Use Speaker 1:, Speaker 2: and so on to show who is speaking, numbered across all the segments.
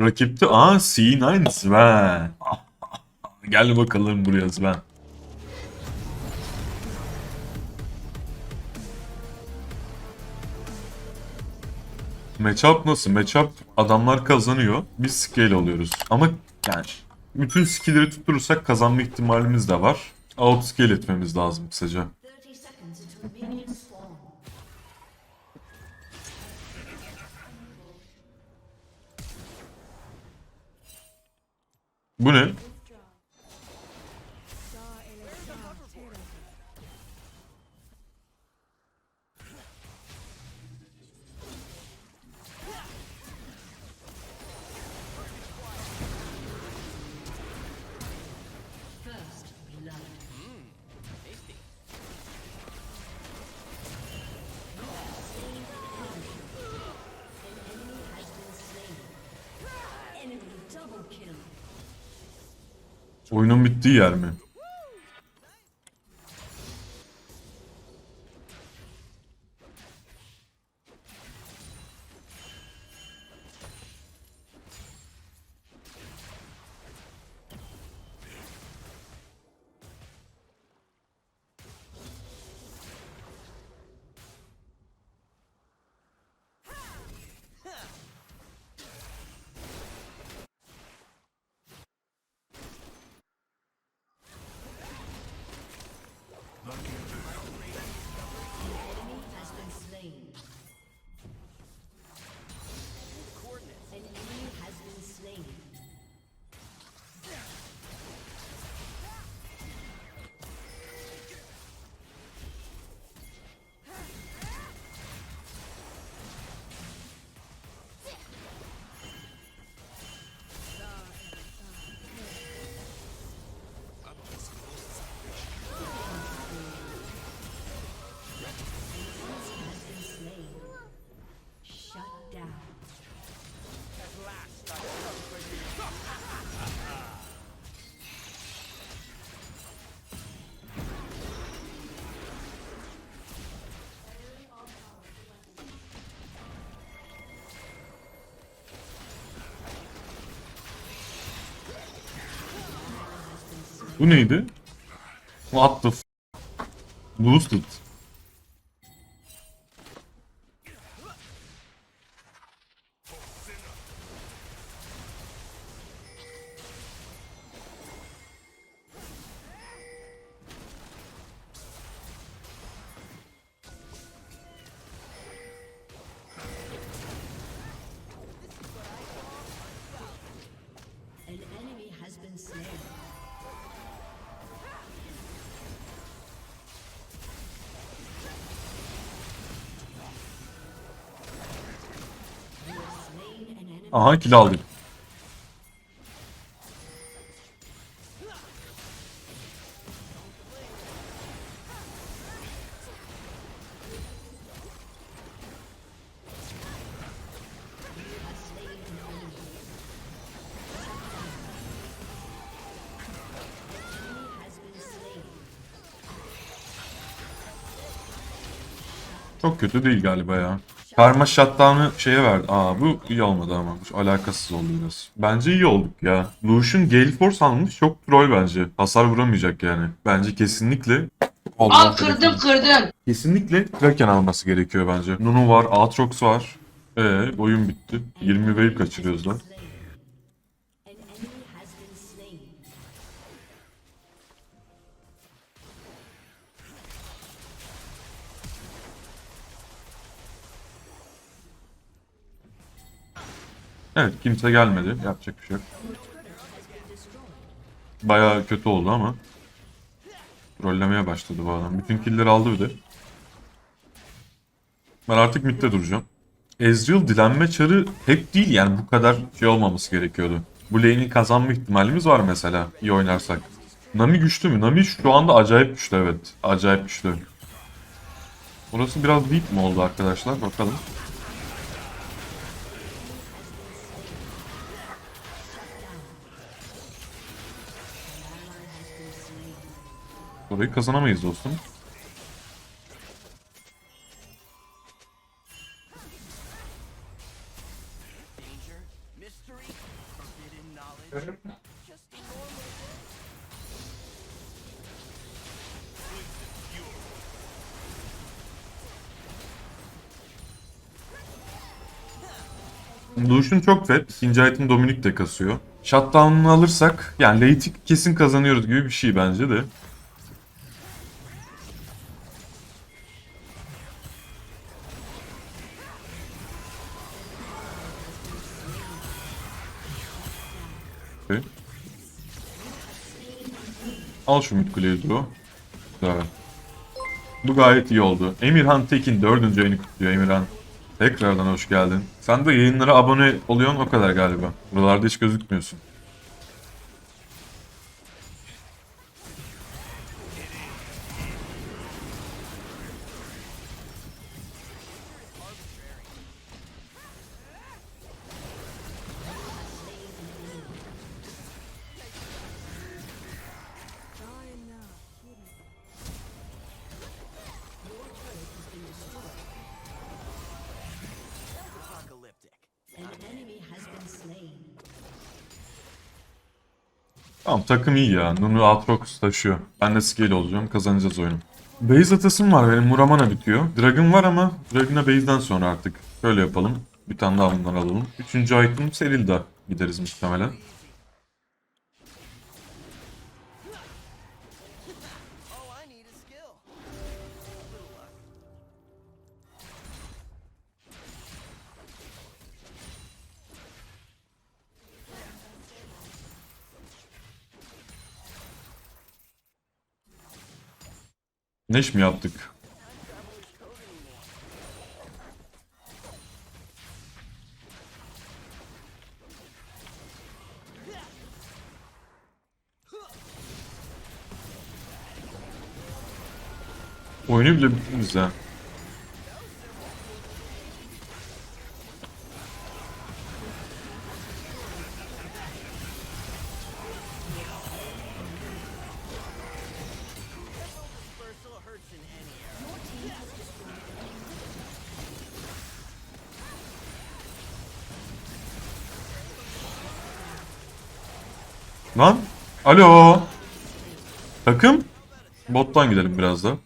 Speaker 1: Rakipte aa C9 Sven. Gel bakalım buraya Sven. Matchup nasıl? Matchup adamlar kazanıyor. Biz scale alıyoruz. Ama yani bütün skill'leri tutturursak kazanma ihtimalimiz de var. Outscale etmemiz lazım kısaca. Bu ne?
Speaker 2: Double kill.
Speaker 1: Oyunun bittiği yer mi? Bu neydi? What the f Boosted. Aha kill aldık. Çok kötü değil galiba ya. Karma shutdown'ı şeye verdi. Aa bu iyi olmadı ama. Bu alakasız oldu biraz. Bence iyi olduk ya. Lucian Gale Force almış. Çok troll bence. Hasar vuramayacak yani. Bence kesinlikle
Speaker 3: Al kırdım kırdım.
Speaker 1: Kesinlikle Kraken alması gerekiyor bence. Nunu var, Aatrox var. Ee, oyun bitti. 20 wave kaçırıyoruz lan. Evet kimse gelmedi. Yapacak bir şey yok. Bayağı kötü oldu ama. Trollemeye başladı bu adam. Bütün killleri aldı bir de. Ben artık midde duracağım. Ezreal dilenme çarı hep değil yani bu kadar şey olmaması gerekiyordu. Bu lane'i kazanma ihtimalimiz var mesela iyi oynarsak. Nami güçlü mü? Nami şu anda acayip güçlü evet. Acayip güçlü. Burası biraz deep mi oldu arkadaşlar? Bakalım. Burayı kazanamayız dostum. Lucian çok fed. İkinci item Dominic de kasıyor. Shutdown'unu alırsak yani late'i kesin kazanıyoruz gibi bir şey bence de. Al şu mid kuleyi. Güzel. Bu gayet iyi oldu. Emirhan Tekin dördüncü ayını kutluyor Emirhan. Tekrardan hoş geldin. Sen de yayınlara abone oluyorsun o kadar galiba. Buralarda hiç gözükmüyorsun. Tamam takım iyi ya. Nunu Aatrox taşıyor. Ben de scale olacağım. Kazanacağız oyunu. Base atasım var benim. Muramana bitiyor. Dragon var ama Dragon'a base'den sonra artık. Şöyle yapalım. Bir tane daha bundan alalım. Üçüncü item Serilda gideriz muhtemelen. Neş mi yaptık? Oyunu bile bitirdiniz ha. Lan? Alo? Takım? Bottan gidelim biraz da.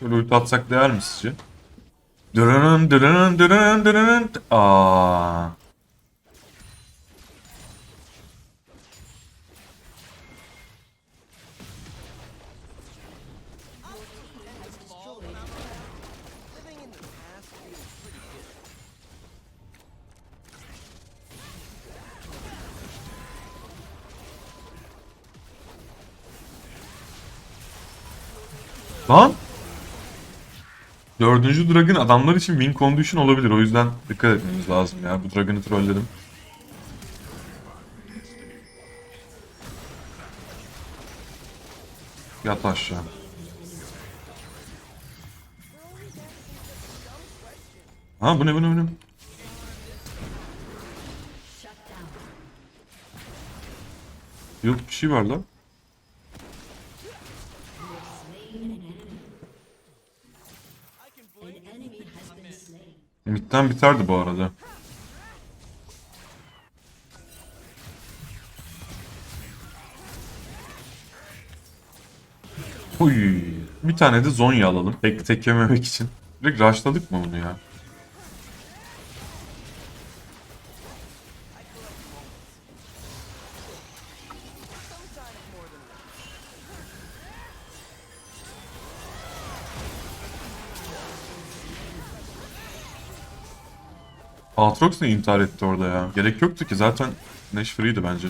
Speaker 1: Şöyle ulti atsak değer mi sizce? Dırının dırının dırının dırının. Aa. Lan? Dördüncü Dragon adamlar için win condition olabilir. O yüzden dikkat etmemiz lazım ya. Bu Dragon'ı trolledim. Yat aşağı. Ha bu ne bu ne bu ne? Yok bir şey var lan. Mid'den biterdi bu arada. Uy. Bir tane de Zonya alalım. Tek tek için. Direkt rushladık mı bunu ya? Aatrox ne intihar etti orada ya? Gerek yoktu ki zaten Nash free'di bence.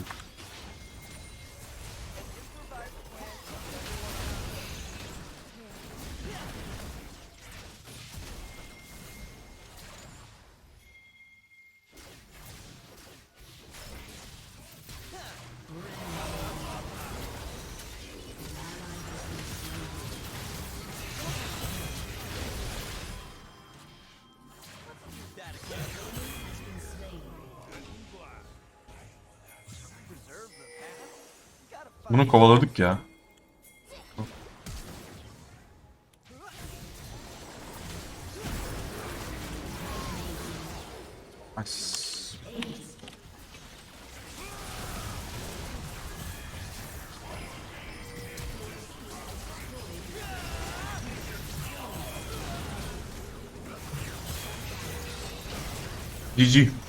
Speaker 1: Bunu kovaladık ya. Nice. GG.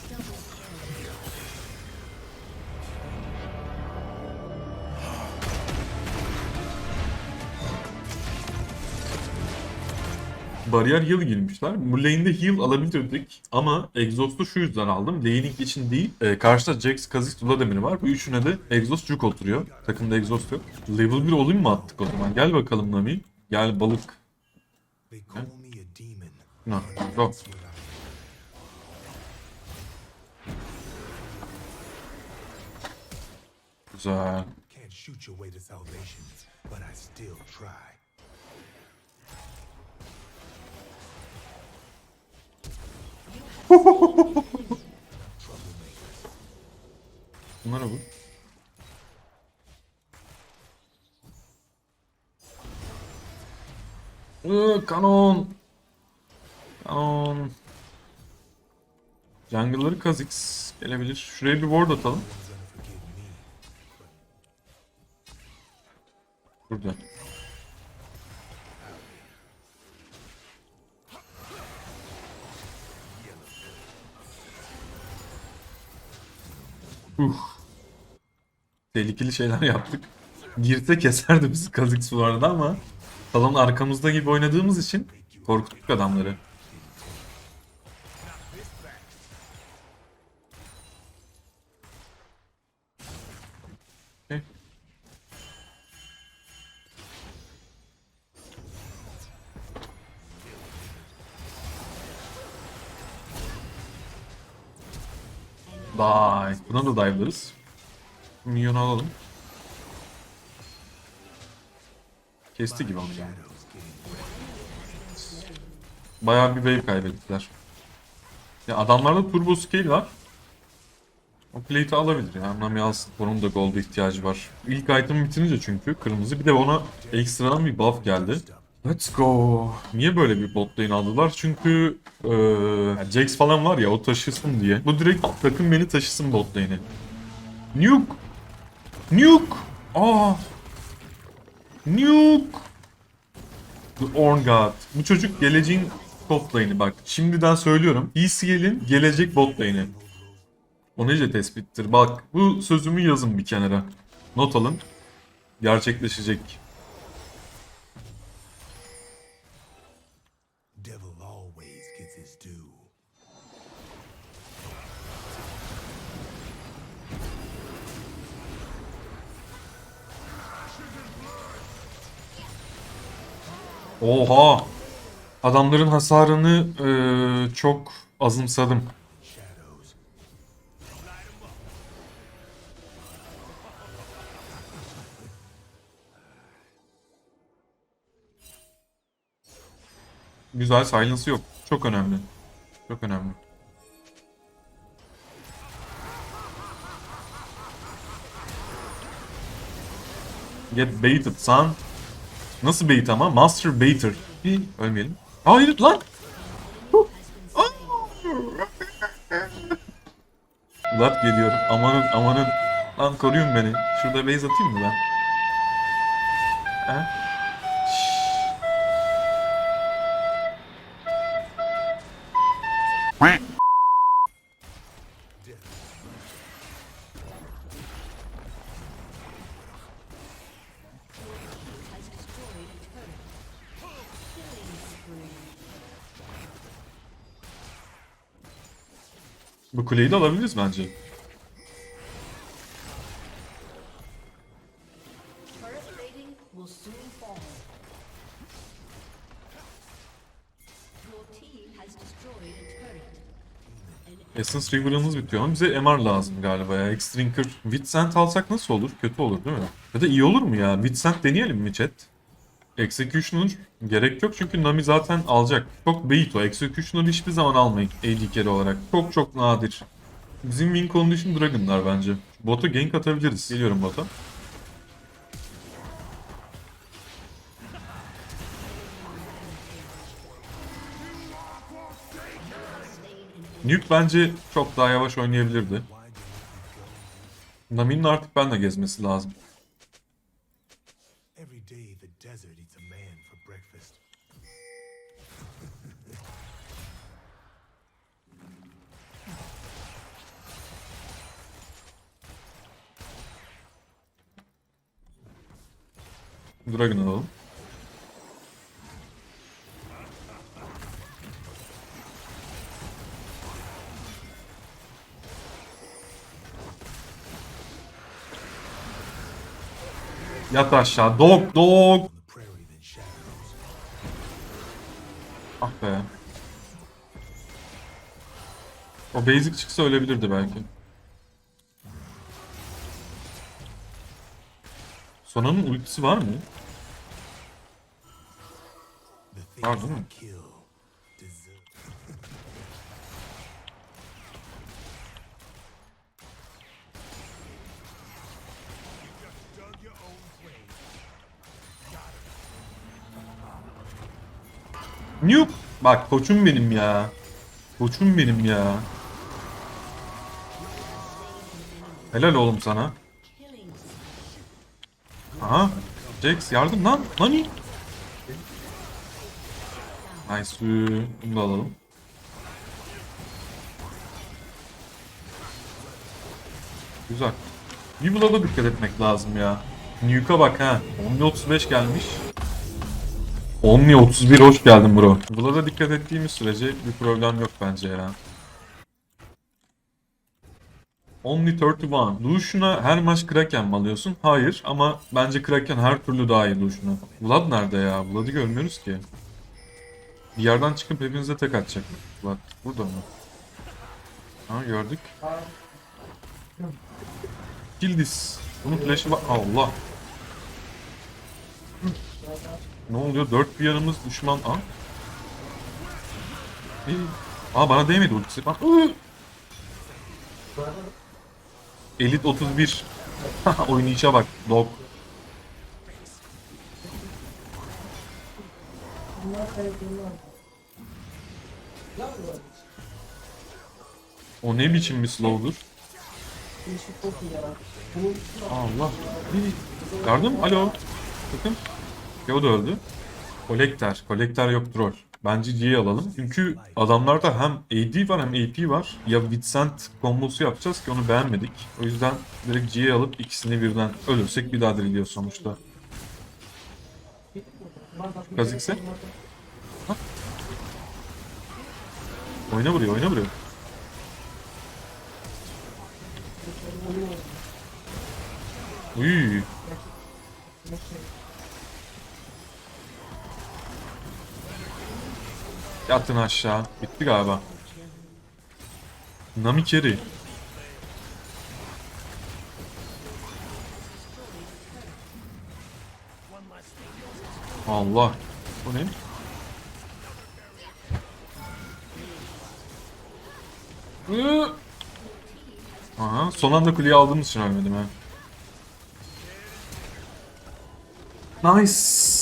Speaker 1: Bariyer heal girmişler. Bu lane'de heal alabilirdik ama Exhaust'u şu yüzden aldım. Laning için değil. Ee, karşıda Jax, Kha'Zix, Vladimir var. Bu üçüne de Exhaust cuk oturuyor. Takımda Exhaust yok. Level 1 olayım mı attık o zaman? Gel bakalım Nami. Gel balık. No, go. Güzel.
Speaker 4: can't shoot your way to salvation, but I still try.
Speaker 1: Bunlara vur. Iıı, kanon. Kanon. Jungle'ları Kha'Zix gelebilir. Şuraya bir ward atalım. Burada. Uh. Tehlikeli şeyler yaptık. Girse keserdi bizi Kha'Zix bu arada ama salon arkamızda gibi oynadığımız için korkuttuk adamları. Vay. Buna da dive'larız. Minyonu alalım. Kesti gibi onu yani. Bayağı bir wave kaybettiler. Ya adamlarda turbo scale var. O plate'i alabilir ya. Nami alsın. Onun da gold'a ihtiyacı var. İlk item bitirince çünkü kırmızı. Bir de ona ekstradan bir buff geldi. Let's go. Niye böyle bir bot lane aldılar? Çünkü eee Jax falan var ya o taşısın diye. Bu direkt takım beni taşısın bot lane'e. Nuke. Nuke. Aa. Nuke. The Orn God. Bu çocuk geleceğin top lane'i bak. Şimdiden söylüyorum. ECL'in gelecek bot lane'i. O nece tespittir? Bak bu sözümü yazın bir kenara. Not alın. Gerçekleşecek. Oha! Adamların hasarını eee, çok azımsadım. Güzel silence yok. Çok önemli. Çok önemli. Get baited son. Nasıl bait ama? Master baiter. Bir ölmeyelim. Hayır lan. Vlad geliyor. Amanın amanın. Lan koruyun beni. Şurada base atayım mı ben? He? Bu kuleyi de alabiliriz bence. Essence River'ımız bitiyor ama bize MR lazım galiba ya. X-Drinker. Witsent alsak nasıl olur? Kötü olur değil mi? Ya da iyi olur mu ya? Witsent deneyelim mi chat? Executioner gerek yok çünkü Nami zaten alacak. Çok bait o. Executioner hiçbir zaman almayın AD carry olarak. Çok çok nadir. Bizim win condition Dragon'lar bence. Bota gank atabiliriz. Geliyorum bota. Nuke bence çok daha yavaş oynayabilirdi. Nami'nin artık benle gezmesi lazım. Dragon alalım. Yat aşağı. Dog dog. Ah be. O basic çıksa ölebilirdi belki. Sonanın ultisi var mı? Var değil. Nuke. Bak koçum benim ya. Koçum benim ya. Helal oğlum sana. Aha. Jax yardım lan. Nani? Nice. Bunu da alalım. Güzel. Weevil'a da dikkat etmek lazım ya. Nuke'a bak ha. Omni 35 gelmiş. Omni 31 hoş geldin bro. Weevil'a da dikkat ettiğimiz sürece bir problem yok bence ya. Only 31. Lucian'a her maç Kraken mi alıyorsun? Hayır ama bence Kraken her türlü daha iyi Lucian'a. Vlad nerede ya? Vlad'ı görmüyoruz ki. Bir yerden çıkıp hepinize tek atacak. Vlad burada mı? Ha gördük. Kill this. Bunun flash'ı var. Allah. Ne oluyor? Dört bir yanımız düşman. Aa. Aa bana değmedi ultisi. Bak. Iı. Elite 31. Oynayışa bak. Dog. O ne biçim bir slow'dur? Allah. Yardım? Alo. Bakın. Ya o da öldü. Kolekter. Kolekter yok troll. Bence G'yi alalım. Çünkü adamlarda hem AD var hem AP var. Ya Vincent kombosu yapacağız ki onu beğenmedik. O yüzden direkt G'yi alıp ikisini birden ölürsek bir daha diriliyor sonuçta. Kazikse? Ha? Oyna vuruyor, oyna vuruyor. Uy. Yatın aşağı. Bitti galiba. Nami carry. Allah. Bu ne? Aha, son anda kuleyi aldığımız için ölmedim ha. Nice.